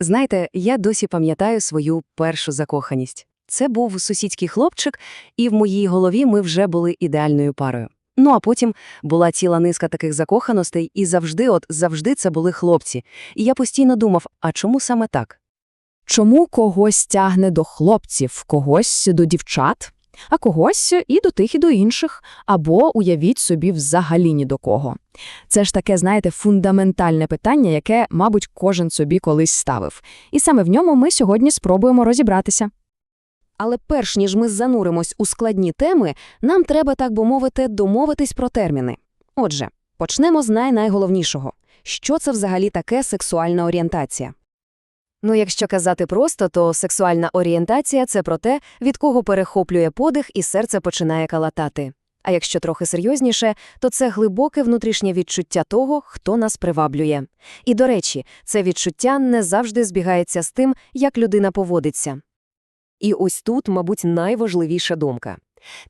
Знаєте, я досі пам'ятаю свою першу закоханість. Це був сусідський хлопчик, і в моїй голові ми вже були ідеальною парою. Ну а потім була ціла низка таких закоханостей, і завжди, от завжди це були хлопці. І я постійно думав, а чому саме так? Чому когось тягне до хлопців, когось до дівчат, а когось і до тих, і до інших, або уявіть собі взагалі ні до кого. Це ж таке, знаєте, фундаментальне питання, яке, мабуть, кожен собі колись ставив. І саме в ньому ми сьогодні спробуємо розібратися. Але перш ніж ми зануримось у складні теми, нам треба, так би мовити, домовитись про терміни. Отже, почнемо з най-найголовнішого. Що це взагалі таке сексуальна орієнтація? Ну, якщо казати просто, то сексуальна орієнтація це про те, від кого перехоплює подих і серце починає калатати. А якщо трохи серйозніше, то це глибоке внутрішнє відчуття того, хто нас приваблює. І, до речі, це відчуття не завжди збігається з тим, як людина поводиться. І ось тут, мабуть, найважливіша думка.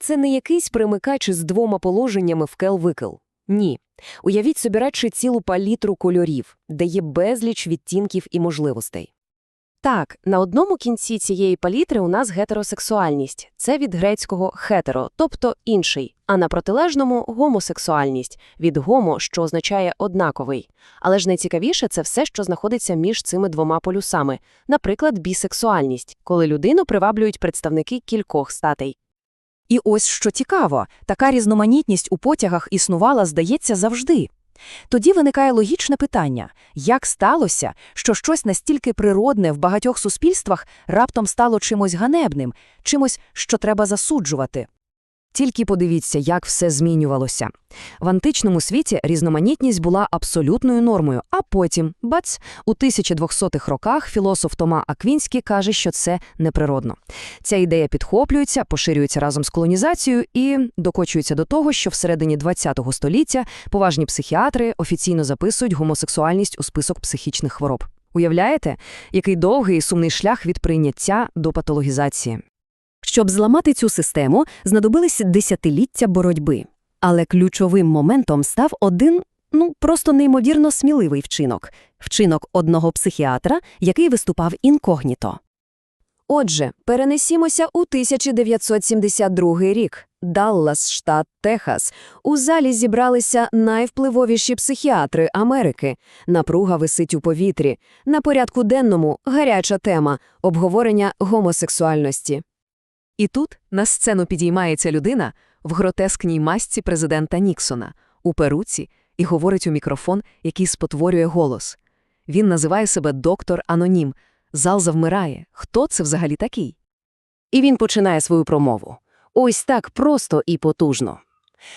Це не якийсь примикач із двома положеннями вкел-викл. Ні. Уявіть собі радше цілу палітру кольорів, де є безліч відтінків і можливостей. Так, на одному кінці цієї палітри у нас гетеросексуальність. Це від грецького «хетеро», тобто інший, а на протилежному гомосексуальність від гомо, що означає однаковий. Але ж найцікавіше це все, що знаходиться між цими двома полюсами, наприклад, бісексуальність, коли людину приваблюють представники кількох статей. І ось що цікаво, така різноманітність у потягах існувала, здається, завжди. Тоді виникає логічне питання, як сталося, що щось настільки природне в багатьох суспільствах раптом стало чимось ганебним, чимось, що треба засуджувати. Тільки подивіться, як все змінювалося. В античному світі різноманітність була абсолютною нормою, а потім, бац, у 1200-х роках філософ Тома Аквінський каже, що це неприродно. Ця ідея підхоплюється, поширюється разом з колонізацією і докочується до того, що всередині ХХ століття поважні психіатри офіційно записують гомосексуальність у список психічних хвороб. Уявляєте, який довгий і сумний шлях від прийняття до патологізації? Щоб зламати цю систему, знадобились десятиліття боротьби. Але ключовим моментом став один, ну, просто неймовірно сміливий вчинок – вчинок одного психіатра, який виступав інкогніто. Отже, перенесімося у 1972 рік. Даллас, штат Техас. У залі зібралися найвпливовіші психіатри Америки. Напруга висить у повітрі. На порядку денному гаряча тема – обговорення гомосексуальності. І тут на сцену підіймається людина в гротескній масці президента Ніксона, у перуці, і говорить у мікрофон, який спотворює голос. Він називає себе доктор Анонім. Зал завмирає. Хто це взагалі такий? І він починає свою промову. Ось так просто і потужно.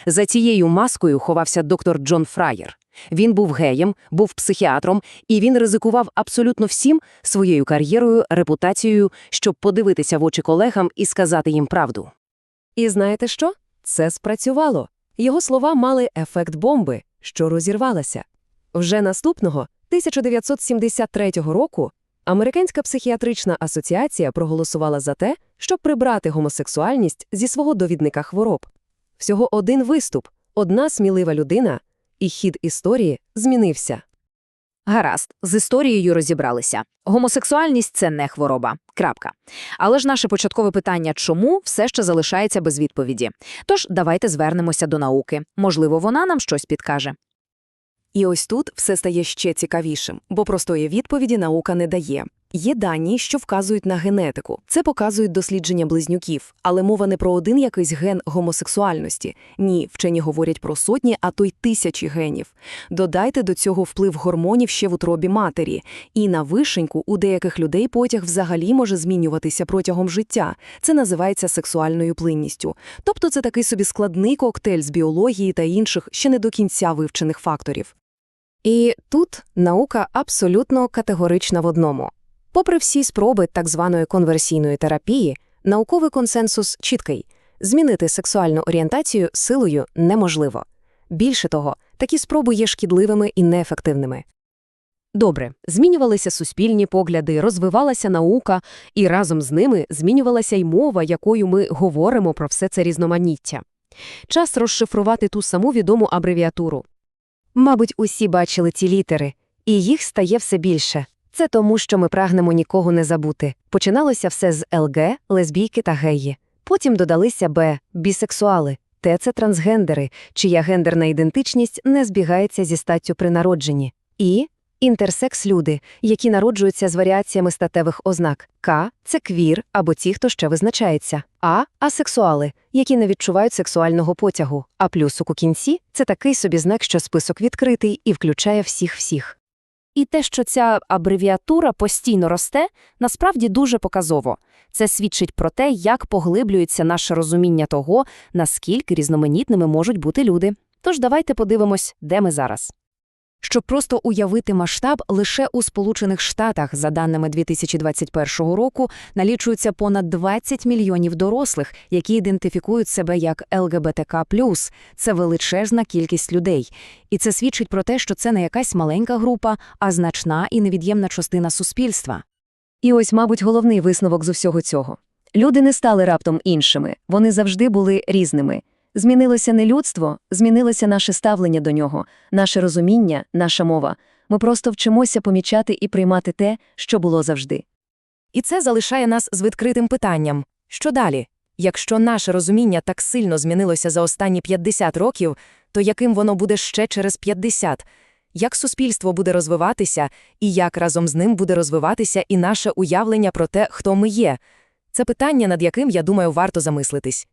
За цією маскою ховався доктор Джон Фраєр. Він був геєм, був психіатром, і він ризикував абсолютно всім своєю кар'єрою, репутацією, щоб подивитися в очі колегам і сказати їм правду. І знаєте що? Це спрацювало. Його слова мали ефект бомби, що розірвалася. Вже наступного, 1973 року, Американська психіатрична асоціація проголосувала за те, щоб прибрати гомосексуальність зі свого довідника хвороб. Всього один виступ, одна смілива людина, і хід історії змінився. Гаразд, з історією розібралися. Гомосексуальність це не хвороба. Крапка. Але ж наше початкове питання чому все ще залишається без відповіді. Тож давайте звернемося до науки. Можливо, вона нам щось підкаже. І ось тут все стає ще цікавішим, бо простої відповіді наука не дає. Є дані, що вказують на генетику. Це показують дослідження близнюків, але мова не про один якийсь ген гомосексуальності. Ні, вчені говорять про сотні, а то й тисячі генів. Додайте до цього вплив гормонів ще в утробі матері. І на вишеньку у деяких людей потяг взагалі може змінюватися протягом життя. Це називається сексуальною плинністю. Тобто це такий собі складний коктейль з біології та інших ще не до кінця вивчених факторів. І тут наука абсолютно категорична в одному. Попри всі спроби так званої конверсійної терапії, науковий консенсус чіткий – змінити сексуальну орієнтацію силою неможливо. Більше того, такі спроби є шкідливими і неефективними. Добре, змінювалися суспільні погляди, розвивалася наука, і разом з ними змінювалася й мова, якою ми говоримо про все це різноманіття. Час розшифрувати ту саму відому абревіатуру. Мабуть, усі бачили ці літери, і їх стає все більше. Це тому, що ми прагнемо нікого не забути. Починалося все з ЛГ, лесбійки та геї. Потім додалися Б – бісексуали. Т – це трансгендери, чия гендерна ідентичність не збігається зі статтю при народженні. І – інтерсекс-люди, які народжуються з варіаціями статевих ознак. К – це квір або ті, хто ще визначається. А – асексуали, які не відчувають сексуального потягу. А плюсик у кінці – це такий собі знак, що список відкритий і включає всіх-всіх. І те, що ця абревіатура постійно росте, насправді дуже показово. Це свідчить про те, як поглиблюється наше розуміння того, наскільки різноманітними можуть бути люди. Тож давайте подивимось, де ми зараз. Щоб просто уявити масштаб, лише у Сполучених Штатах, за даними 2021 року, налічується понад 20 мільйонів дорослих, які ідентифікують себе як ЛГБТК+. Це величезна кількість людей. І це свідчить про те, що це не якась маленька група, а значна і невід'ємна частина суспільства. І ось, мабуть, головний висновок з усього цього. Люди не стали раптом іншими, вони завжди були різними. Змінилося не людство, змінилося наше ставлення до нього, наше розуміння, наша мова. Ми просто вчимося помічати і приймати те, що було завжди. І це залишає нас з відкритим питанням. Що далі? Якщо наше розуміння так сильно змінилося за останні 50 років, то яким воно буде ще через 50? Як суспільство буде розвиватися, і як разом з ним буде розвиватися і наше уявлення про те, хто ми є? Це питання, над яким, я думаю, варто замислитись.